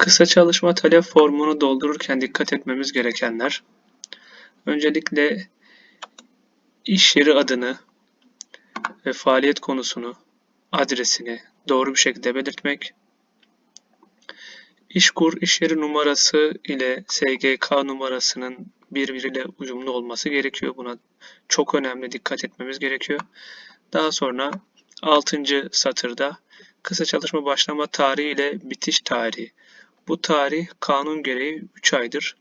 Kısa çalışma talep formunu doldururken dikkat etmemiz gerekenler. Öncelikle iş yeri adını ve faaliyet konusunu, adresini doğru bir şekilde belirtmek. İşkur iş yeri numarası ile SGK numarasının birbiriyle uyumlu olması gerekiyor. Buna çok önemli dikkat etmemiz gerekiyor. Daha sonra 6. satırda kısa çalışma başlama tarihi ile bitiş tarihi. Bu tarih kanun gereği 3 aydır.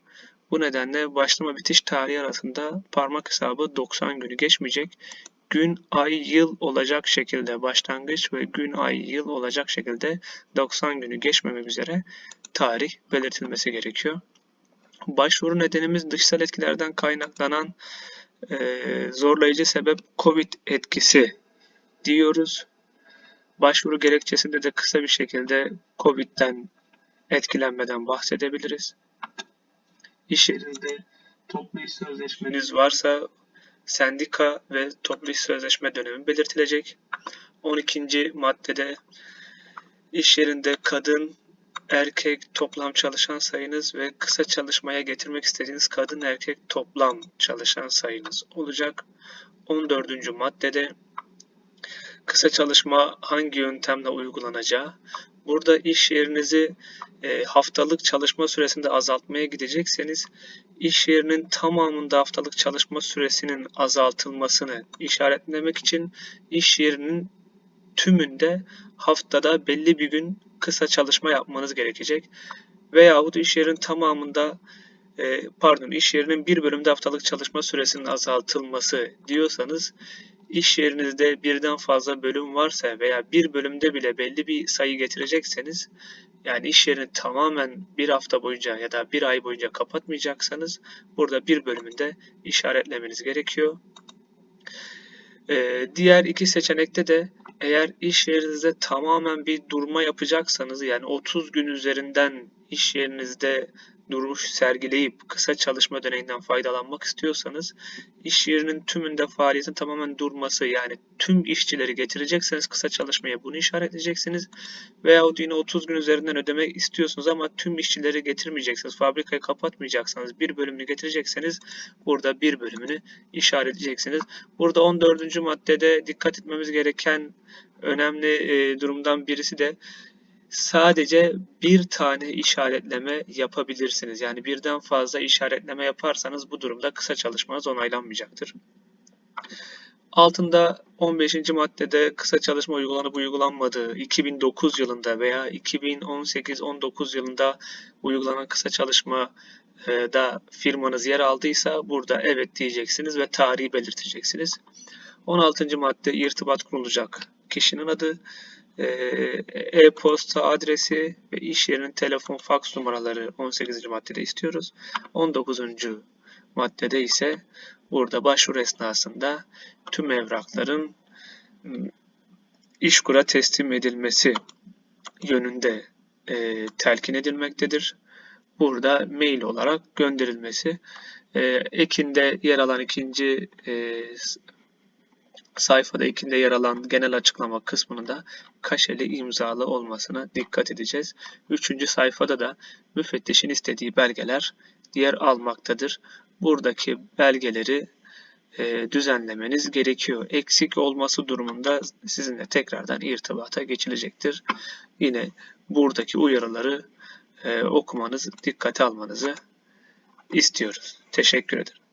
Bu nedenle başlama bitiş tarihi arasında parmak hesabı 90 günü geçmeyecek. Gün, ay, yıl olacak şekilde başlangıç ve gün, ay, yıl olacak şekilde 90 günü geçmemek üzere tarih belirtilmesi gerekiyor. Başvuru nedenimiz dışsal etkilerden kaynaklanan e, zorlayıcı sebep COVID etkisi diyoruz. Başvuru gerekçesinde de kısa bir şekilde COVID'den etkilenmeden bahsedebiliriz. İş yerinde toplu iş sözleşmeniz varsa sendika ve toplu iş sözleşme dönemi belirtilecek. 12. maddede iş yerinde kadın, erkek toplam çalışan sayınız ve kısa çalışmaya getirmek istediğiniz kadın erkek toplam çalışan sayınız olacak. 14. maddede kısa çalışma hangi yöntemle uygulanacağı, Burada iş yerinizi e, haftalık çalışma süresinde azaltmaya gidecekseniz iş yerinin tamamında haftalık çalışma süresinin azaltılmasını işaretlemek için iş yerinin tümünde haftada belli bir gün kısa çalışma yapmanız gerekecek. Veyahut iş yerinin tamamında e, pardon iş yerinin bir bölümde haftalık çalışma süresinin azaltılması diyorsanız iş yerinizde birden fazla bölüm varsa veya bir bölümde bile belli bir sayı getirecekseniz yani iş yerini tamamen bir hafta boyunca ya da bir ay boyunca kapatmayacaksanız burada bir bölümünde işaretlemeniz gerekiyor. Ee, diğer iki seçenekte de eğer iş yerinizde tamamen bir durma yapacaksanız yani 30 gün üzerinden iş yerinizde duruş sergileyip kısa çalışma döneğinden faydalanmak istiyorsanız iş yerinin tümünde faaliyetin tamamen durması yani tüm işçileri getirecekseniz kısa çalışmaya bunu işaretleyeceksiniz. Veyahut yine 30 gün üzerinden ödemek istiyorsunuz ama tüm işçileri getirmeyeceksiniz. Fabrikayı kapatmayacaksanız bir bölümünü getirecekseniz burada bir bölümünü işaretleyeceksiniz. Burada 14. maddede dikkat etmemiz gereken önemli durumdan birisi de sadece bir tane işaretleme yapabilirsiniz. Yani birden fazla işaretleme yaparsanız bu durumda kısa çalışmanız onaylanmayacaktır. Altında 15. maddede kısa çalışma uygulanıp uygulanmadığı 2009 yılında veya 2018-19 yılında uygulanan kısa çalışma da firmanız yer aldıysa burada evet diyeceksiniz ve tarihi belirteceksiniz. 16. madde irtibat kurulacak kişinin adı, e-posta adresi ve iş yerinin telefon faks numaraları 18. maddede istiyoruz. 19. maddede ise burada başvuru esnasında tüm evrakların ıı, işkura teslim edilmesi yönünde e, telkin edilmektedir. Burada mail olarak gönderilmesi. E, ekinde yer alan ikinci e, sayfada ikinde yer alan genel açıklama kısmında kaşeli imzalı olmasına dikkat edeceğiz. Üçüncü sayfada da müfettişin istediği belgeler yer almaktadır. Buradaki belgeleri e, düzenlemeniz gerekiyor. Eksik olması durumunda sizinle tekrardan irtibata geçilecektir. Yine buradaki uyarıları e, okumanız, dikkate almanızı istiyoruz. Teşekkür ederim.